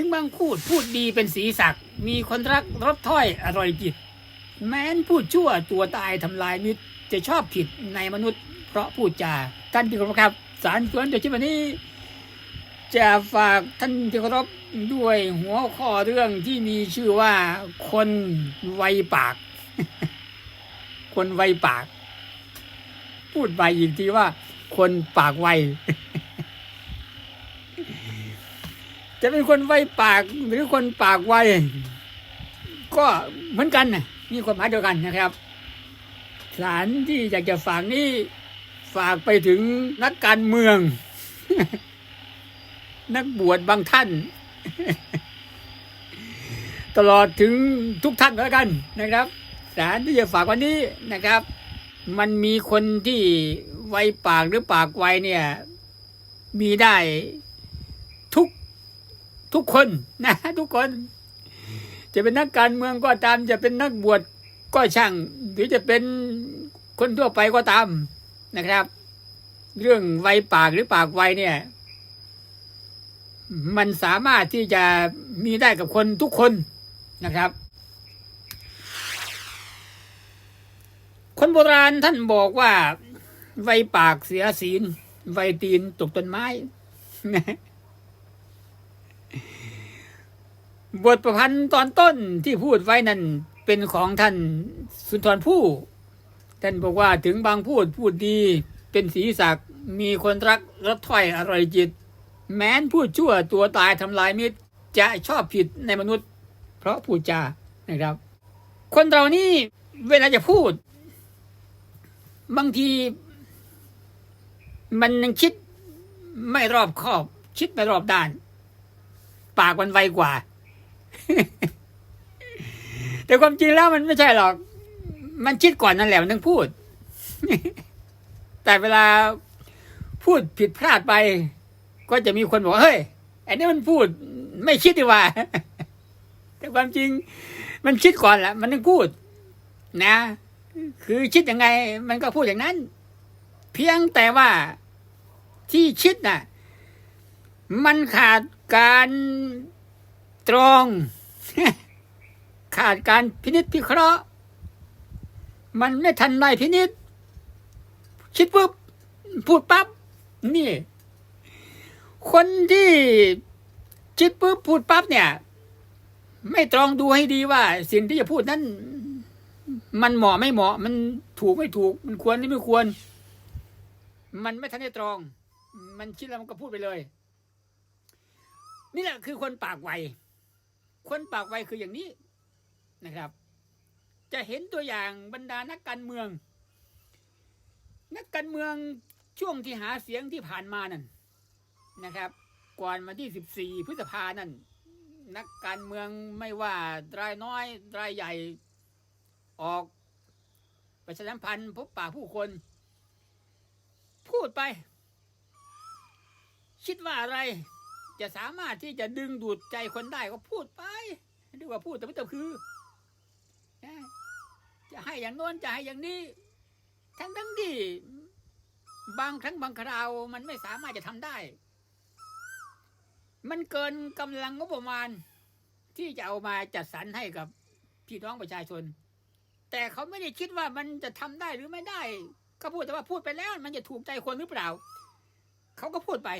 ถึงบางพูดพูดดีเป็นสีสัก มีคนรักรบถ้อยอร่อยจิต แม้นพูดชั่วตัวตายทำลายมิตรจะชอบผิดในมนุษย์ เพราะพูดจาท่านที่เคารพครับ สารสวนโดยที่วันนี้ จะฝากท่านที่เคารพด้วยหัวข้อเรื่องที่มีชื่อว่าคนไวปาก คนไวปาก พูดไปอีกทีว่า คนปากไว จะเป็นคนไวปากหรือคนปากไวก็เหมือนกันนะมีความหมายเดียวกันนะครับ สารที่อยากจะฝากนี้ฝากไปถึงนักการเมือง นักบวชบางท่าน ตลอดถึงทุกท่านแล้วกันนะครับ สารที่จะฝากวันนี้นะครับ มันมีคนที่ไวปากหรือปากไวเนี่ย มีได้ ทุกคนนะทุกคน จะเป็นนักการเมืองก็ตาม จะเป็นนักบวชก็ช่าง หรือจะเป็นคนทั่วไปก็ตามนะครับ เรื่องไวปากหรือปากไวเนี่ย มันสามารถที่จะมีได้กับคนทุกคนนะครับ คนโบราณท่านบอกว่า ไวปากเสียศีล ไวตีนตกต้นไม้ บทประพันธ์ตอนต้นที่พูดไว้นั่นเป็นของท่านสุนทรภู่ท่านบอกว่าถึงบางพูดพูดดีเป็นสีสักมีคนรักรักถ้อยอร่อยจิต แม้นพูดชั่วตัวตายทำลายมิตรจะชอบผิดในมนุษย์ เพราะพูดจานะครับ คนเรานี่เวลาจะพูด บางที มันยังคิดไม่รอบคอบ คิดไม่รอบด้าน ปากมันไวกว่า แต่ความจริงแล้วมันไม่ใช่หรอก มันคิดก่อนนั่นแหละมันถึงพูด แต่เวลาพูดผิดพลาดไป ก็จะมีคนบอกเฮ้ยอันนี้มันพูด ไม่คิดดีกว่า แต่ความจริง มันคิดก่อนแหละมันต้องพูด นะ คือคิดยังไง มันก็พูดอย่างนั้น เพียงแต่ว่าที่คิดน่ะ มันขาดการตรอง ขาดการพินิจพิเคราะห์ มันไม่ทันไรพินิจคิดปุ๊บพูดปั๊บนี่ คนที่คิดปุ๊บพูดปั๊บเนี่ย ไม่ตรองดูให้ดีว่า สิ่งที่จะพูดนั้น มันเหมาะไม่เหมาะ มันถูกไม่ถูก มันควรหรือไม่ควร มันไม่ทันได้ตรอง มันคิดแล้วมันก็พูดไปเลย นี่แหละคือคนปากไว คนปากไวคืออย่างนี้นะครับ จะเห็นตัวอย่างบรรดานักการเมือง นักการเมืองช่วงที่หาเสียงที่ผ่านมานั่นนะครับ ก่อนมาที่ 14 พฤษภานั่นนักการเมืองไม่ว่ารายน้อยรายใหญ่ออกประชาสัมพันธ์พบป่าผู้คน พูดไป คิดว่าอะไร จะสามารถที่จะดึงดูดใจคนได้ก็พูดไปเรียกว่าพูดแต่ไม่ต้องคือจะให้อย่างโน้นจะให้อย่างนี้ ทั้งทั้งที่บางครั้งบางคราวมันไม่สามารถจะทำได้ มันเกินกำลังงบประมาณ ที่จะเอามาจัดสรรให้กับพี่น้องประชาชน แต่เขาไม่ได้คิดว่ามันจะทำได้หรือไม่ได้ ก็พูดแต่ว่าพูดไปแล้ว มันจะถูกใจคนหรือเปล่า เขาก็พูดไป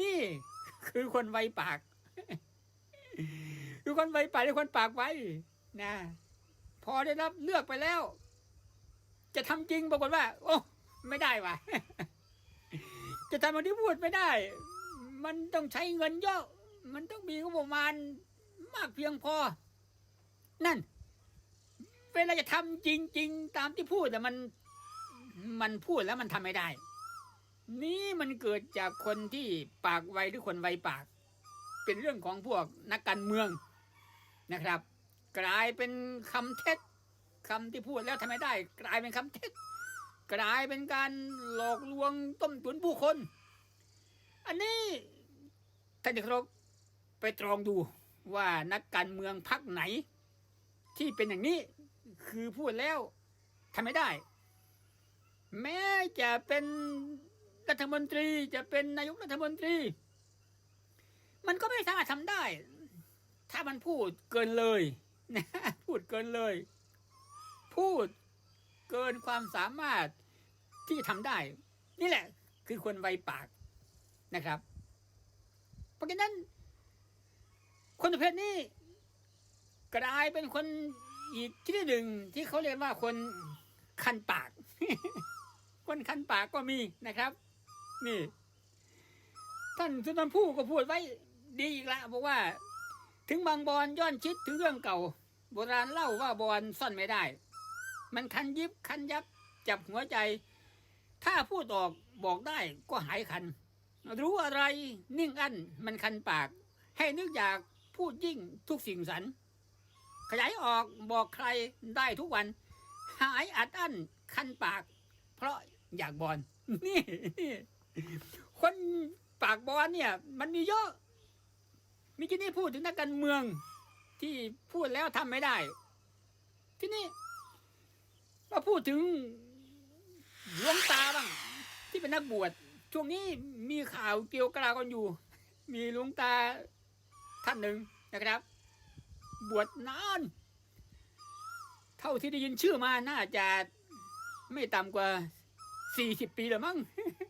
นี่ คือคนไวปาก คือคนไวปากหรือคนปากไวนะพอได้รับเลือกไปแล้ว จะทำจริงปรากฏว่า โอ้ไม่ได้ว่ะ จะทำอันที่พูดไม่ได้ มันต้องใช้เงินเยอะ มันต้องมีงบประมาณมากเพียงพอ นั่น เวลาจะทำจริง ๆ ตามที่พูดแต่มัน มันพูดแล้วมันทำไม่ได้ นี่มันเกิดจากคนที่ปากไวหรือคนไวปาก เป็นเรื่องของพวกนักการเมืองนะครับ กลายเป็นคำเท็จคำที่พูดแล้วทำไม่ได้ กลายเป็นคำเท็จ กลายเป็นการหลอกลวงต้มตุ๋นผู้คน อันนี้ท่านที่เคารพไปตรองดูว่านักการเมืองพักไหน ที่เป็นอย่างนี้คือพูดแล้วทำไม่ได้ แม้จะเป็น รัฐมนตรีจะเป็นนายกรัฐมนตรี มันก็ไม่สามารถทำได้ ถ้ามันพูดเกินเลยนะพูดเกินเลย พูดเกินความสามารถที่ทำได้ นี่แหละ คือคนไวปากนะครับ เพราะฉะนั้น คนประเภทนี้กลายเป็นคนอีกที่หนึ่งที่เขาเรียกว่าคนคันปาก คนคันปากก็มีนะครับ นี่ ท่านสุนทรภู่ก็พูดไว้ดีอีกล้วบอกว่า ถึงบางบอนย้อนชิดถึงเรื่องเก่า โบราณเล่าว่าบอนซ่อนไม่ได้ มันคันยิบคันยับจับหัวใจ ถ้าพูดออกบอกได้ก็หายคัน รู้อะไรนิ่งอั้นมันคันปาก ให้นึกอยากพูดยิ่งทุกสิ่งสัน ขยายออกบอกใครได้ทุกวัน หายอัดอั้นคันปาก เพราะอยากบอลนนี่ คนปากบอลเนี่ย มันมีเยอะมีที่นี่พูดถึงนักการเมือง ที่พูดแล้วทำไม่ได้ ที่นี่มาพูดถึงหลวงตาบ้าง ที่เป็นนักบวชช่วงนี้มีข่าวเกี่ยวกรากันอยู่ มีหลวงตาท่านหนึ่งนะครับ บวชนาน เท่าที่ได้ยินชื่อมาน่าจะไม่ต่ำกว่าสี่สิบปีแล้วมั้ง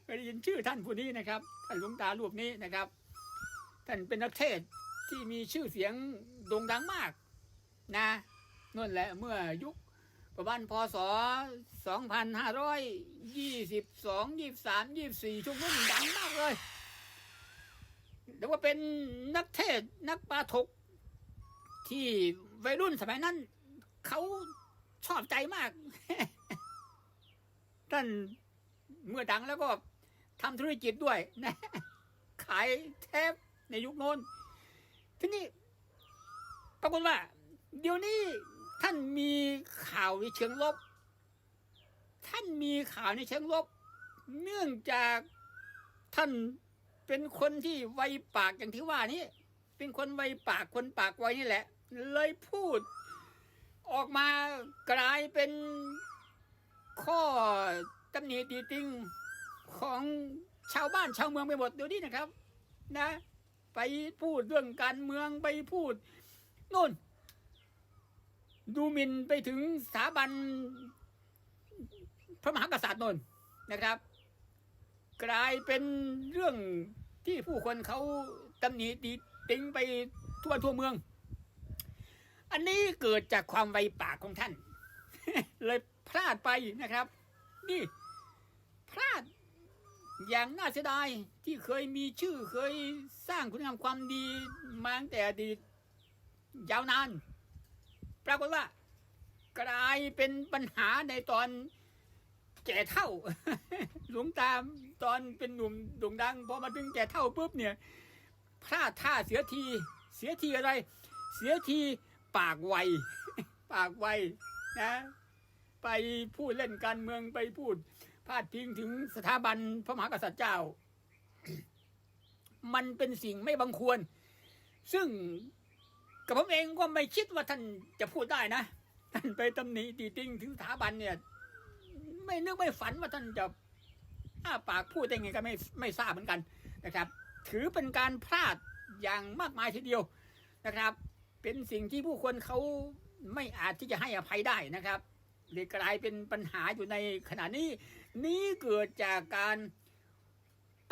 เคยได้ยินชื่อท่านผู้นี้นะครับท่านหลวงตารูปนี้นะครับ ท่านเป็นนักเทศที่มีชื่อเสียงโด่งดังมากนะนั่นแหละเมื่อยุคประมาณพศสองพันห้าร้อยยี่สิบสองยี่สามยี่สี่ช่วงนั้นดังมากเลยเรียกว่าเป็นนักเทศน์นักปาถก ที่วัยรุ่นสมัยนั้นเขาชอบใจมาก ท่านเมื่อดังแล้วก็ ทำธุรกิจด้วยนะ ขายเทปในยุคโน้น ทีนี้ปรากฏว่า เดี๋ยวนี้ท่านมีข่าวในเชิงลบ ท่านมีข่าวในเชิงลบ เนื่องจากท่านเป็นคนที่ไวปากอย่างที่ว่านี้ เป็นคนไวปากคนปากไวนี่แหละ เลยพูด ออกมากลายเป็นข้อตำหนิตีติง ของชาวบ้านชาวเมืองไปหมดเดี๋ยวนี้นะครับ นะ ไปพูดเรื่องการเมืองไปพูดนู่น ดูหมินไปถึงสถาบันพระมหากษัตริย์นนนะครับ กลายเป็นเรื่องที่ผู้คนเขาตำหนิตีติงไปทั่วทั่วเมือง อันนี้เกิดจากความไวปากของท่าน เลยพลาดไปนะครับ นี่ พลาด อย่างน่าเสียดายที่เคยมีชื่อเคยสร้างคุณงามความดีมาตั้งแต่อดีตยาวนาน ปรากฏว่า กลายเป็นปัญหาในตอนแก่เท่า หลวงตามตอนเป็นหนุ่มโด่งดังพอมาถึงแก่เท่าปุ๊บเนี่ยพลาดท่าเสียที เสียทีอะไร เสียทีปากไวปากไวนะ ไปพูดเล่นการเมืองไปพูด พาดพิงถึงสถาบันพระมหากษัตริย์เจ้า มันเป็นสิ่งไม่บังควร ซึ่งกับผมเองก็ไม่คิดว่าท่านจะพูดได้นะท่านไปตำหนิตีติงถึงสถาบันเนี่ย ไม่นึกไม่ฝันว่าท่านจะอ้าปากพูดได้ไงก็ไม่ไม่ทราบเหมือนกันนะครับ ถือเป็นการพลาดอย่างมากมายทีเดียวนะครับ เป็นสิ่งที่ผู้คนเขาไม่อาจที่จะให้อภัยได้นะครับ เลยกลายเป็นปัญหาอยู่ในขณะนี้ นี้เกิดจากการ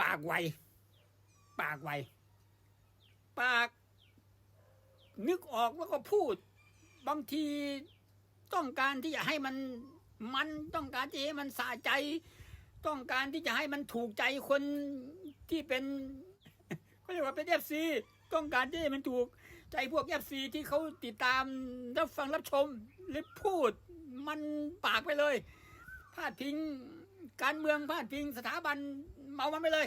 ปากไว ปากไว ปาก นึกออกแล้วก็พูด บางทีต้องการที่จะให้มันมันต้องการที่ให้มันสะใจ ต้องการที่จะให้มันถูกใจคนที่เป็นเขาเรียกว่าเป็นเอฟซีต้องการที่ให้มันถูกใจพวกเอฟซีที่เขาติดตามรับฟังรับชมหรือพูด มันปากไปเลยพาดพิงการเมืองพาดพิงสถาบันเมามันไปเลย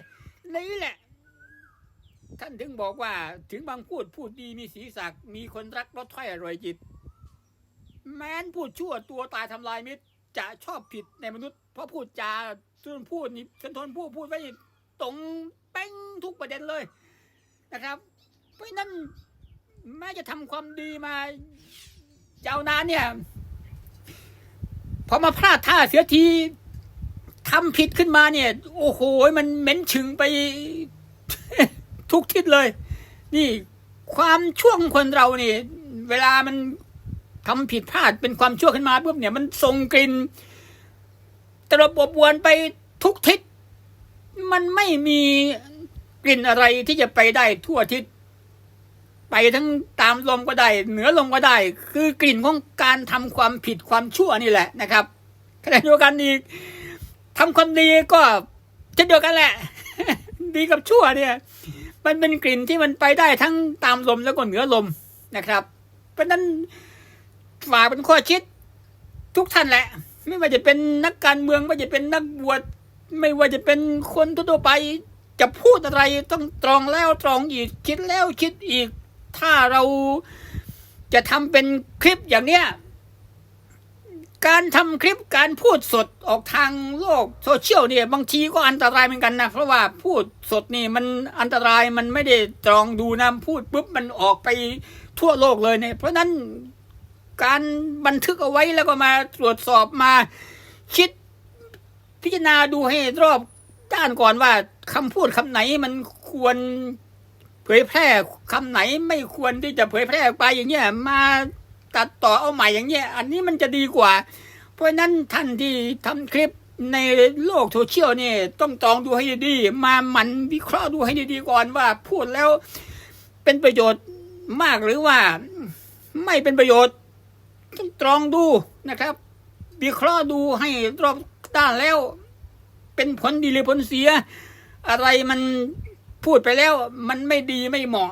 นี่แหละ ท่านถึงบอกว่า ถึงบางพูดพูดดีมีสีสักมีคนรักรสถ้อยอร่อยจิต แม้นพูดชั่วตัวตายทำลายมิตร จะชอบผิดในมนุษย์ เพราะพูดจาส่วนพูดนี่ฉันทนพูดพูดไว้ตรงเป้งทุกประเด็นเลยนะครับ เพราะฉะนั้นแม้จะทำความดีมาเจ้านานเนี่ย พอมาพลาดท่าเสียทีทำผิดขึ้นมาเนี่ย โอ้โหมันเหม็นฉึงไปทุกทิศเลย นี่ความช่วงคนเราเนี่ยเวลามันทำผิดพลาดเป็นความชั่วขึ้นมาปุ๊บเนี่ย มันส่งกลิ่นตลบอบวนไปทุกทิศ มันไม่มีกลิ่นอะไรที่จะไปได้ทั่วทิศ ไปทั้งตามลมก็ได้ เหนือลมก็ได้ คือกลิ่นของการทำความผิดความชั่วนี่แหละนะครับขณะเดียวกันอีกทำความดีก็เช่นเดียวกันแหละ ดีกับชั่วเนี่ย มันเป็นกลิ่นที่มันไปได้ทั้งตามลมแล้วก็เหนือลมนะครับ เพราะนั้นฝากเป็นข้อคิดทุกท่านแหละ ไม่ว่าจะเป็นนักการเมืองไม่ว่าจะเป็นนักบวชไม่ว่าจะเป็นคนทั่วไปจะพูดอะไรต้องตรองแล้วตรองอีกคิดแล้วคิดอีก ถ้าเราจะทำเป็นคลิปอย่างเนี้ย การทำคลิปการพูดสดออกทางโลกโซเชียลเนี่ย บางทีก็อันตรายเหมือนกันนะ เพราะว่าพูดสดนี่มันอันตรายมันไม่ได้ตรองดูนะพูดปุ๊บมันออกไปทั่วโลกเลยเนี่ย เพราะนั้นการบันทึกเอาไว้แล้วก็มาตรวจสอบมาคิดพิจารณาดูให้รอบด้านก่อนว่าคำพูดคำไหนมันควร เผยแพร่คำไหนไม่ควรที่จะเผยแพร่ไปอย่างเงี้ยมาตัดต่อเอาใหม่อย่างเงี้ย อันนี้มันจะดีกว่า เพราะนั้นท่านที่ทำคลิปในโลกโซเชียลเนี่ยต้องตองดูให้ดี มาหมันวิเคราะห์ดูให้ดีก่อนว่าพูดแล้วเป็นประโยชน์มากหรือว่าไม่เป็นประโยชน์ ต้องตรองดูนะครับ วิเคราะห์ดูให้รอบด้านแล้ว เป็นผลดีหรือผลเสีย อะไรมัน พูดไปแล้วมันไม่ดีไม่เหมาะ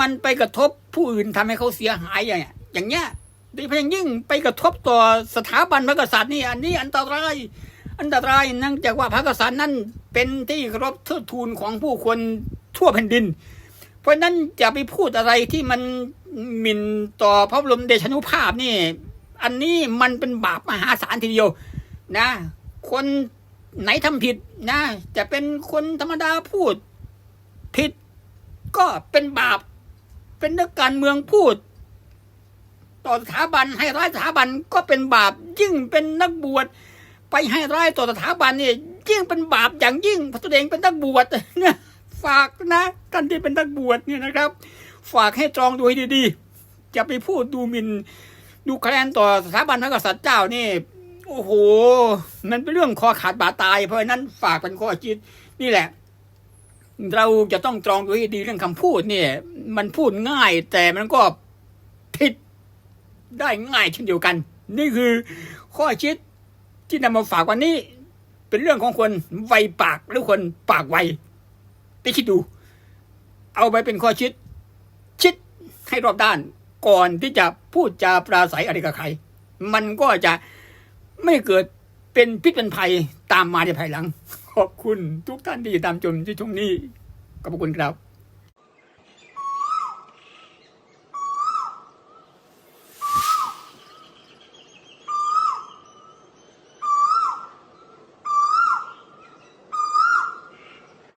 มันไปกระทบผู้อื่นทำให้เขาเสียหายอย่างเงี้ยอย่างเงี้ยโดยเฉพาะอย่างยิ่งไปกระทบต่อสถาบันพระกษัตริย์นี่อันนี้อันตรายอันตรายเนื่องจากว่าพระกษัตริย์นั่นเป็นที่เคารพเทิดทูนของผู้คนทั่วแผ่นดิน เพราะฉะนั้นจะไปพูดอะไรที่มันหมิ่นต่อพระบรมเดชานุภาพนี่ อันนี้มันเป็นบาปมหาศาลทีเดียวนะ คน ไหนทำผิดนะ จะเป็นคนธรรมดาพูด ผิด ก็เป็นบาป เป็นนักการเมืองพูด ต่อสถาบันให้ร้ายสถาบันก็เป็นบาป ยิ่งเป็นนักบวชไปให้ร้ายต่อสถาบันเนี่ยยิ่งเป็นบาปอย่างยิ่งพระตัวเองเป็นนักบวชเนี่ยฝากนะท่านที่เป็นนักบวชเนี่ยนะครับ ฝากให้ตรองดูให้ดีๆจะไปพูดดูหมินดูแคลนต่อสถาบันพระกษัตริย์เจ้านี่ โอ้โห มันเป็นเรื่องคอขาดบาดตาย เพราะฉะนั้นฝากเป็นข้อคิดนี่แหละ เราจะต้องตรองดูให้ดีเรื่องคำพูดเนี่ย มันพูดง่าย แต่มันก็ผิดได้ง่ายเช่นเดียวกัน นี่คือข้อคิดที่นำมาฝากวันนี้ เป็นเรื่องของคนไวปากหรือคนปากไวไปคิดดู เอาไปเป็นข้อคิด คิดให้รอบด้าน ก่อนที่จะพูดจาปราศัยอะไรกับใคร มันก็จะ ไม่เกิดเป็นพิษเป็นภัยตามมาในภายหลัง ขอบคุณทุกท่านที่ติดตามชมที่ช่วงนี้ขอบคุณครับ